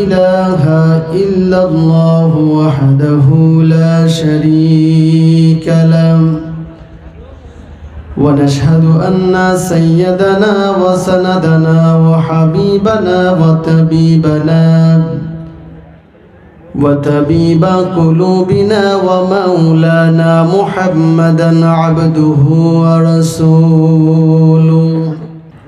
إله إلا الله وحده لا شريك له. ونشهد أن سيدنا وسندنا وحبيبنا وطبيبنا وطبيب قلوبنا ومولانا محمدا عبده ورسوله.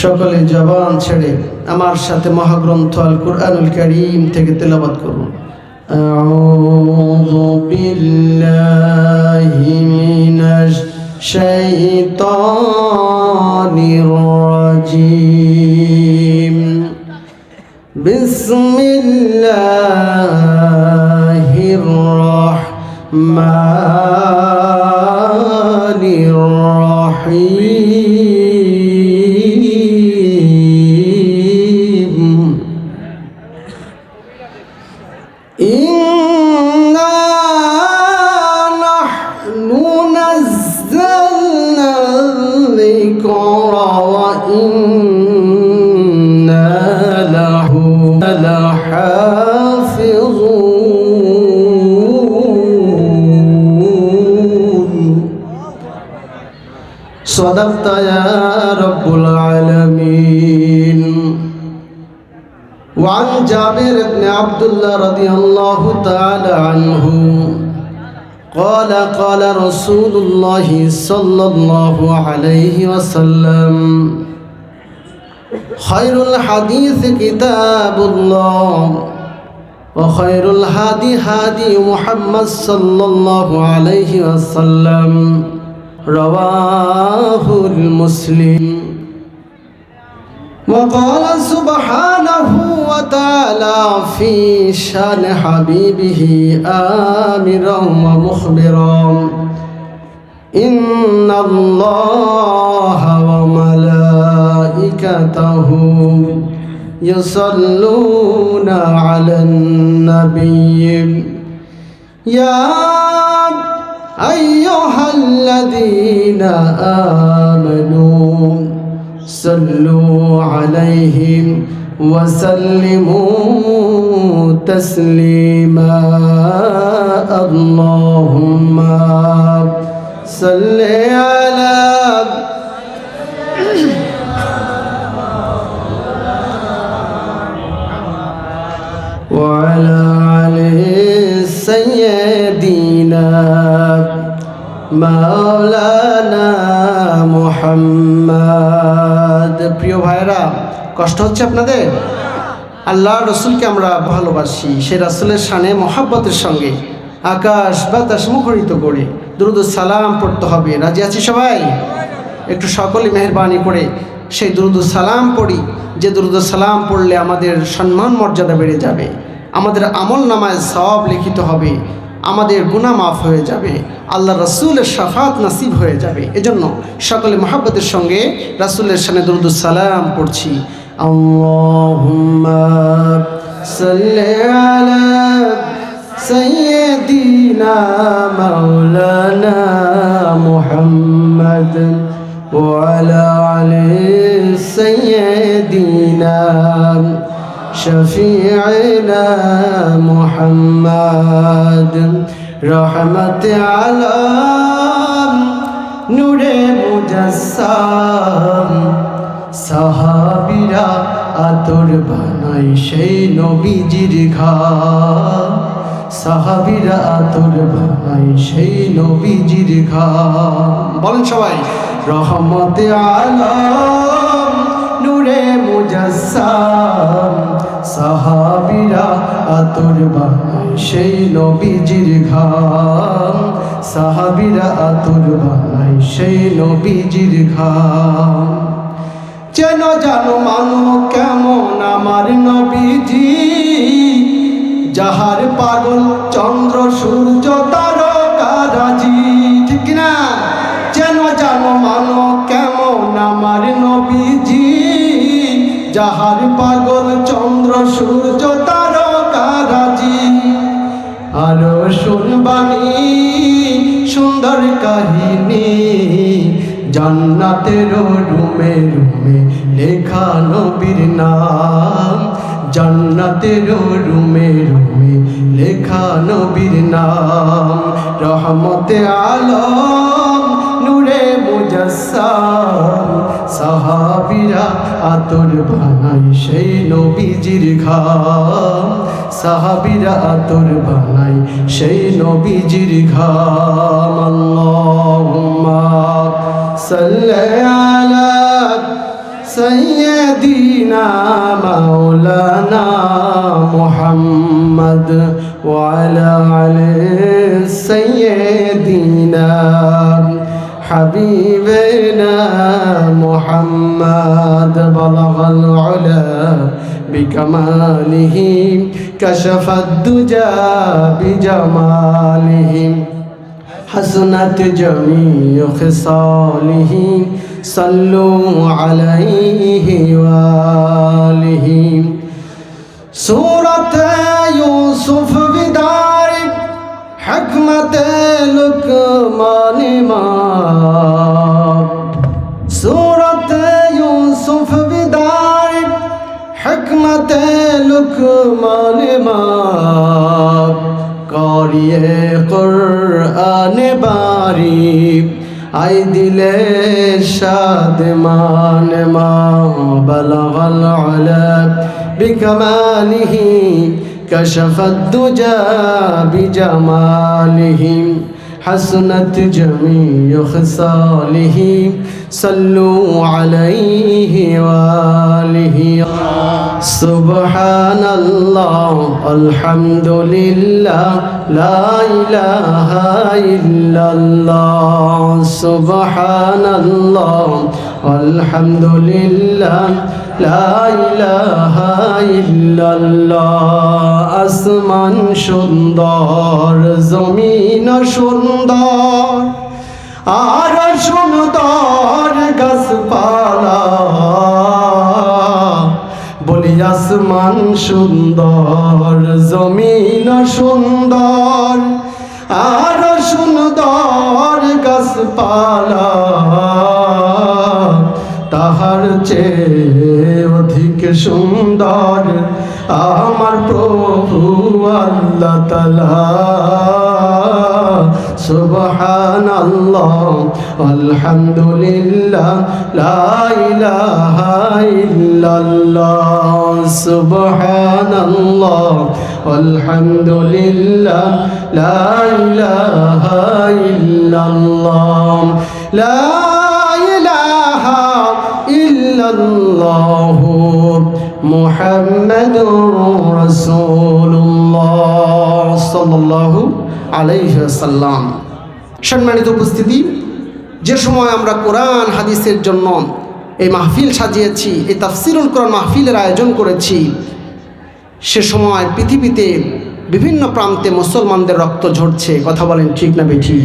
সকলে জবান ছেড়ে আমার সাথে মহাগ্রন্থ আল কুরআনুল করিম থেকে তেলাবাদ করুন أعوذ بالله من الشيطان الرجيم بسم الله الرحمن الرحيم إنا نحن نزلنا الذكر وإنا له لحافظون. صدقت يا رب العالمين. وعن جابر بن عبد الله رضي الله تعالى عنه قال قال رسول الله صلى الله عليه وسلم خير الحديث كتاب الله وخير الهادي هادي محمد صلى الله عليه وسلم رواه المسلم وقال سبحانه وتعالى في شان حبيبه آمرا ومخبرا إن الله وملائكته يصلون على النبي يا أيها الذين آمنوا صلوا عليهم وسلموا تسليما اللهم صل على وعلى علي سيدنا মাওলানা মুহাম্মদ প্রিয় ভাইরা কষ্ট হচ্ছে আপনাদের? আল্লাহ রসুলকে আমরা ভালোবাসি, সে রাসুলের সানে মহাব্বতের সঙ্গে আকাশ বাতাস মুখরিত করে। দ্রুত সালাম পড়তে হবে। রাজি আছি সবাই? একটু সকলে মেহরবানি করে সেই দ্রুত সালাম পড়ি। যে দ্রুত সালাম পড়লে আমাদের সম্মান মর্যাদা বেড়ে যাবে। আমাদের আমল নামায় সব লিখিত হবে। আমাদের গুনাহ মাফ হয়ে যাবে। আল্লাহ রসুলের শাফাত নাসিব হয়ে যাবে। এজন্য সকলে মহাব্বতের সঙ্গে রাসুলের সানে দ্রুদ সালাম পড়ছি। اللهم صل على سيدنا مولانا محمد وعلى علي سيدنا شفيعنا محمد. رحمة على نور مجسم. সাহাবীরা আতর বানাই সেই নবীজির ঘাম সাহাবিরা আতর বানাই সেই নবীজির ঘাম বলেন সবাই, রহমতে আলম, নূরে মুজাসসাম। সাহাবিরা আতর বানাই সেই নবীজির ঘাম সাহাবিরা আতর বানাই সেই নবীজির ঘাম যেন জানো মানো কেমন আমার নবীজি। যাহার পাগল চন্দ্র, সূর্য তারকারাজি ঠিক না যেন জানো মানো কেমন আমার নবীজি। যাহার পাগল চন্দ্র, সূর্য তারকারাজি আরও শুনবানি সুন্দর কাহিনী। জান্নাতের রুমে রুমে লেখা নবীর নাম। জান্নাতের রুমে রুমে লেখা নবীর নাম। রহমতে আলম, নূরে মুজাসসাম। সাহাবিরা আতর বানাই সেই নবীজির ঘাম। সাহাবিরা আতর বানাই সেই নবীজির ঘাম। صل على سيدنا مولانا محمد وعلى علي سيدنا حبيبنا محمد بلغ العلا بكماله كشف الدجى بجماله حسنت جميع خصاله صلوا عليه وآله سورة يوسف بدار حكمة لقمان ما سورة يوسف بدار حكمة لقمان ما বারিয়ে কোরআনে বারি আই দিলে সাদ মান মা বলগল আলাপ বিকমালিহি কশফত দুজা বিজমালিহিম। حسنت جميع خصاله صلوا عليه وآله. سبحان الله الحمد لله لا إله إلا الله. سبحان الله الحمد لله আসমান সুন্দর, জমিন সুন্দর আর সুন্দর, গাছপালা। বলি, আসমান সুন্দর, জমিন সুন্দর আর সুন্দর, গাছপালা। তাহার চেয়ে অধিক সুন্দর আমার প্রভু আল্লাহ তালা সুবহান আল্লাহ আলহামদুলিল্লাহ, লা ইল্লাল্লাহ। সুবহান আল্লাহ আলহামদুলিল্লাহ, লা ইলাহা ইল্লাল্লাহ। লা ইল্লাল্লাহ মুহাম্মাদুর রাসূলুল্লাহ সাল্লাল্লাহু আলাইহি সাল্লাম সম্মানিত উপস্থিতি, যে সময় আমরা কোরআন হাদিসের জন্য এই মাহফিল সাজিয়েছি, এই তাফসিরুল কোরআন মাহফিলের আয়োজন করেছি, সে সময় পৃথিবীতে বিভিন্ন প্রান্তে মুসলমানদের রক্ত ঝরছে, কথা বলেন ঠিক না বেঠি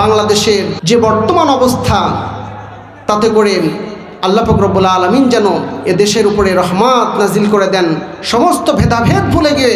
বাংলাদেশের যে বর্তমান অবস্থা, তাতে করে আল্লাহ ফকরবুল্লা আলমিন যেন এ দেশের উপরে রহমাত নাজিল করে দেন। সমস্ত ভেদাভেদ ভুলে গিয়ে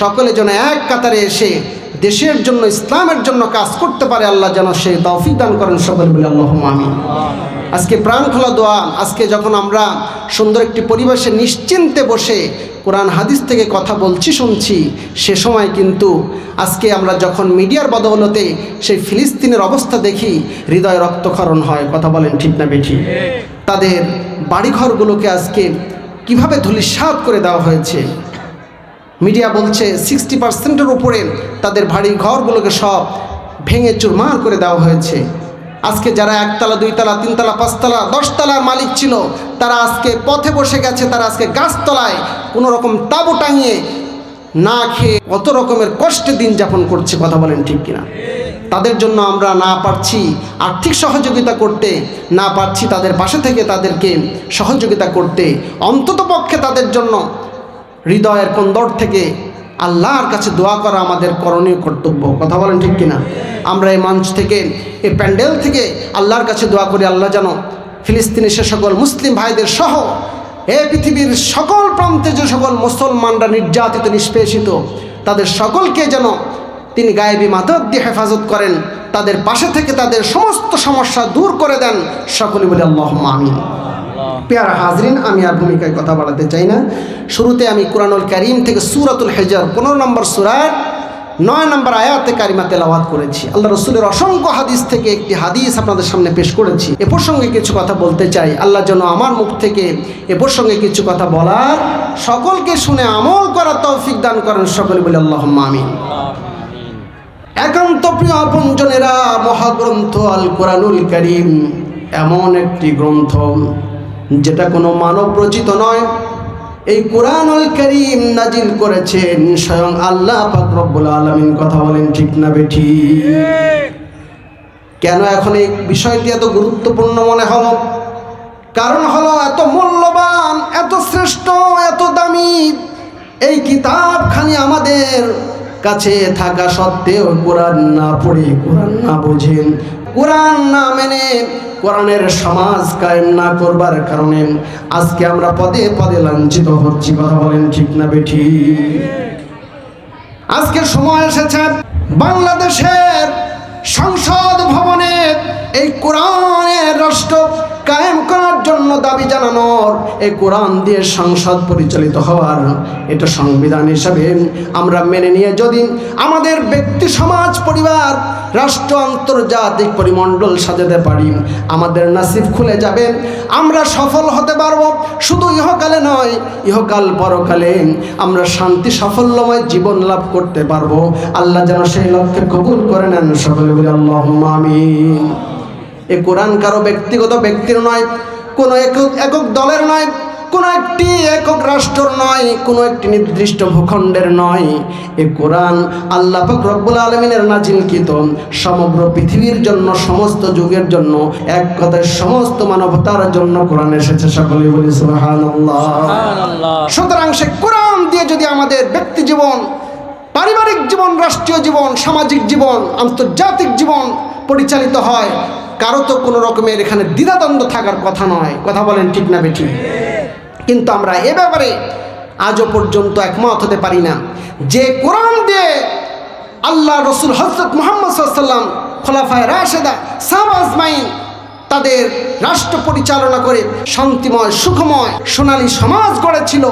সকলে যেন এক কাতারে এসে দেশের জন্য, ইসলামের জন্য কাজ করতে পারে, আল্লাহ যেন সে তৌফিক দান করেন সকল বলে আল্লাহ আমি আজকে প্রাণ খোলা দোয়া, আজকে যখন আমরা সুন্দর একটি পরিবেশে নিশ্চিন্তে বসে কোরআন হাদিস থেকে কথা বলছি, শুনছি, সে সময় কিন্তু আজকে আমরা যখন মিডিয়ার বদৌলতে সেই ফিলিস্তিনের অবস্থা দেখি, হৃদয় রক্তক্ষরণ হয়, কথা বলেন ঠিক না বেঠি? তাদের বাড়িঘরগুলোকে আজকে কীভাবে ধুলিসাৎ করে দেওয়া হয়েছে? মিডিয়া বলছে সিক্সটি পার্সেন্টের উপরে তাদের বাড়ি ঘরগুলোকে সব ভেঙে চুরমার করে দেওয়া হয়েছে। আজকে যারা একতলা, দুইতলা, তিনতলা, পাঁচতলা, দশতলার মালিক ছিল তারা আজকে পথে বসে গেছে, তারা আজকে গাছতলায় কোনো রকম তাবু টাঙিয়ে না খেয়ে কত রকমের কষ্টে দিন যাপন করছে, কথা বলেন ঠিক কিনা? তাদের জন্য আমরা না পারছি আর্থিক সহযোগিতা করতে, না পারছি তাদের পাশে থেকে তাদেরকে সহযোগিতা করতে, অন্তত পক্ষে তাদের জন্য হৃদয়ের কোন্দর থেকে আল্লাহর কাছে দোয়া করা আমাদের করণীয় কর্তব্য, কথা বলেন ঠিক কিনা? আমরা এই মঞ্চ থেকে, এই প্যান্ডেল থেকে আল্লাহর কাছে দোয়া করি, আল্লাহ যেন ফিলিস্তিনের সে সকল মুসলিম ভাইদের সহ এ পৃথিবীর সকল প্রান্তে যে সকল মুসলমানরা নির্যাতিত নিষ্পেষিত তাদের সকলকে যেন তিনি গায়েবী মাদক দিয়ে হেফাজত করেন তাদের পাশে থেকে তাদের সমস্ত সমস্যা দূর করে দেন সকলে বলে আল্লাহ আমিন। পেয়ারা হাজরিন আমি আর ভূমিকায় কথা বাড়াতে চাই না। শুরুতে আমি কোরআনুল করিম থেকে সুরাতুল হেজার পনেরো নম্বর সুরার নয় নম্বর আয়াতে কারিমা তেলাওয়াত করেছি। আল্লাহ রসুলের অসংখ্য হাদিস থেকে একটি হাদিস আপনাদের সামনে পেশ করেছি। এ প্রসঙ্গে কিছু কথা বলতে চাই। আল্লাহ যেন আমার মুখ থেকে এ প্রসঙ্গে কিছু কথা বলার সকলকে শুনে আমল করার তৌফিক দান করেন সকলে বলে আল্লাহ আমিন। একান্ত প্রিয় আপনজনেরা মহাগ্রন্থ আল কোরআনুল করিম এমন একটি গ্রন্থ যেটা কোনো মানব রচিত নয়। এই কোরআনুল করিম নাজিল করেছেন স্বয়ং আল্লাহ রব্বুল আলামিন। কথা বলেন ঠিক না বেঠি? কেন এখন এই বিষয়টি এত গুরুত্বপূর্ণ মনে হলো? কারণ হলো এত মূল্যবান, এত শ্রেষ্ঠ, এত দামি এই কিতাবখানি আমাদের কাছে থাকা সত্ত্বেও কোরআন না পড়ে, কোরআন না বোঝেন। কোরআন না মেনে কোরআনের সমাজ কায়েম না করবার কারণে আজকে আমরা পদে পদে লাঞ্ছিত হচ্ছি, কথা বলেন ঠিক না বেঠি? আজকে সময় এসেছে বাংলাদেশের সংসদ ভবনে এই কোরআনের রাষ্ট্র কায়েম করার জন্য দাবি জানানোর এই কোরআন দিয়ে সংসদ পরিচালিত হওয়ার এটা সংবিধান হিসাবে আমরা মেনে নিয়ে যদি আমাদের ব্যক্তি সমাজ, পরিবার, রাষ্ট্র, আন্তর্জাতিক পরিমণ্ডল সাজাতে পারি, আমাদের নাসিব খুলে যাবে, আমরা সফল হতে পারব, শুধু ইহকালে নয়, ইহকাল পরকালে আমরা শান্তি সাফল্যময় জীবন লাভ করতে পারব। আল্লাহ যেন সেই লক্ষ্যে কবুল করে নেন সকলে বলে আল্লাহ আমিন। এ কোরআন কারও ব্যক্তিগত ব্যক্তির নয় কোনো একক একক দলের নয় কোনো একটি একক রাষ্ট্রর নয় কোনো একটি নির্দিষ্ট ভূখণ্ডের নয়। এ কোরআন আল্লাহ পাক রব্বুল আলমিনের নাজিলকৃত সমগ্র পৃথিবীর জন্য সমস্ত যুগের জন্য এক কথায় সমস্ত মানবতার জন্য কোরআন এসেছে সকলে বলি সুতরাং সে কোরআন দিয়ে যদি আমাদের ব্যক্তি জীবন পারিবারিক জীবন রাষ্ট্রীয় জীবন সামাজিক জীবন আন্তর্জাতিক জীবন পরিচালিত হয় কারও তো কোনো রকমের এখানে দ্বিধাদ্বন্দ্ব থাকার কথা নয়। কথা বলেন ঠিক না বেঠি? কিন্তু আমরা এ ব্যাপারে আজও পর্যন্ত একমত হতে পারি না। যে কোরআন দিয়ে আল্লাহ রসুল হজরত মোহাম্মদ সাল্লাম খোলাফায় রাশেদা সাহবাজমাইন তাদের রাষ্ট্র পরিচালনা করে শান্তিময়, সুখময়, সোনালী সমাজ গড়েছিল।